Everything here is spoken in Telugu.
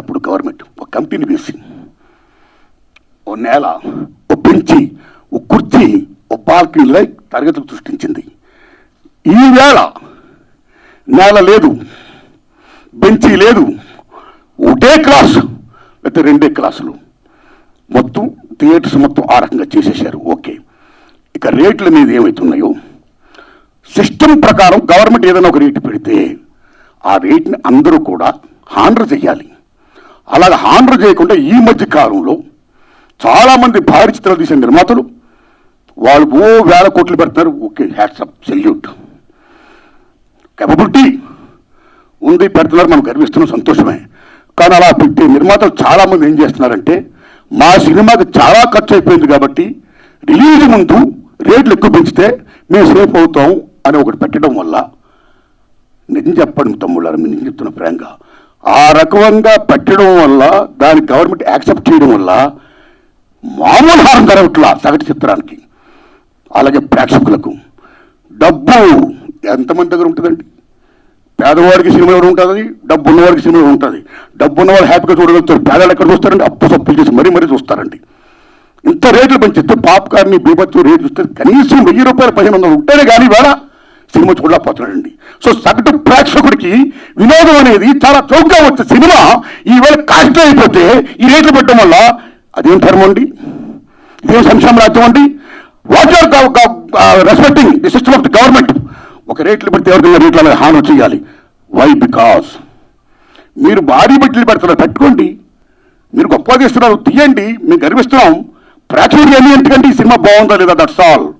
వేసింది గవర్నమెంట్ ఒక కమిటీని వేసి ఓ నేల ఓ బెంచి ఓ కుర్చీ ఓ బాల్కనీలై తరగతులు సృష్టించింది. ఈ నేల లేదు బెంచి లేదు ఒకటే క్లాసు లేకపోతే రెండే క్లాసులు. మొత్తం థియేటర్స్ మొత్తం ఆ రకంగా చేసేసారు ఓకే. ఇక రేట్ల మీద ఏమవుతున్నాయో సిస్టమ్ ప్రకారం గవర్నమెంట్ ఏదైనా ఒక రేటు పెడితే ఆ రేట్ని అందరూ కూడా హాండర్ చేయాలి. అలాగ హాండర్ చేయకుండా ఈ మధ్య కాలంలో చాలామంది భారీ చిత్రాలు తీసిన నిర్మాతలు వాళ్ళు ఓ వేల కోట్లు పెడుతున్నారు ఓకే హ్యాట్సప్ సెల్యూట్. కెపబిలిటీ ఉంది పెడుతున్నారు మనం గర్విస్తున్నాం సంతోషమే. కానీ అలా పెట్టే నిర్మాతలు చాలామంది ఏం చేస్తున్నారంటే మా సినిమాకి చాలా ఖర్చు అయిపోయింది కాబట్టి రిలీజ్ ముందు రేట్లు ఎక్కువ పెంచితే మేము సేఫ్ అవుతాం అని ఒకటి పెట్టడం వల్ల నిజం చెప్పండి తమ్ముళ్ళారు మీరు నిజం చెప్తున్న ప్రేంగా ఆ రకంగా పెట్టడం వల్ల దాన్ని గవర్నమెంట్ యాక్సెప్ట్ చేయడం వల్ల మామూలు హారం జరగట్లా సగటు చిత్రానికి. అలాగే ప్రేక్షకులకు. డబ్బు ఎంతమంది దగ్గర ఉంటుందండి? పేదవాడికి సినిమా ఎవరు ఉంటుంది? డబ్బు ఉన్నవాడికి సినిమా ఉంటుంది? డబ్బు ఉన్నవాడు హ్యాపీగా చూడగలుగుతారు పేదలు ఎక్కడ చూస్తారండి? అప్పు సప్పులు చేసి మరీ మరీ చూస్తారండి. ఇంత రేట్లు పెంచితే పాప్కార్న్ బీభత్సం రేట్లు చూస్తే కనీసం వెయ్యి రూపాయలు పదిహేను వందలు ఉంటేనే కానీ వేళ సినిమా చూడలేకపోతున్నాడండి. సో సగటు ప్రేక్షకుడికి వినోదం అనేది చాలా చౌకగా వచ్చే సినిమా ఈవేళ కాస్ట్ అయిపోతే ఈ రేట్లు పెట్టడం వల్ల అదేం ధర్మం అండి? ఇదేం సంక్షేమ రాజ్యం అండి? What are respecting the system of the government ఒక రేట్లు పెడితే ఎవరికైనా రేట్లు అలా హాని చేయాలి. వై బికాస్ మీరు భారీ బిడ్డలు పెడుతున్నారు పెట్టుకోండి. మీరు గొప్ప తీస్తున్నారు తీయండి. మేము గర్విస్తున్నాం. ప్రేక్షకులు ఏమి ఎందుకంటే ఈ సినిమా బాగుందా లేదా? That's all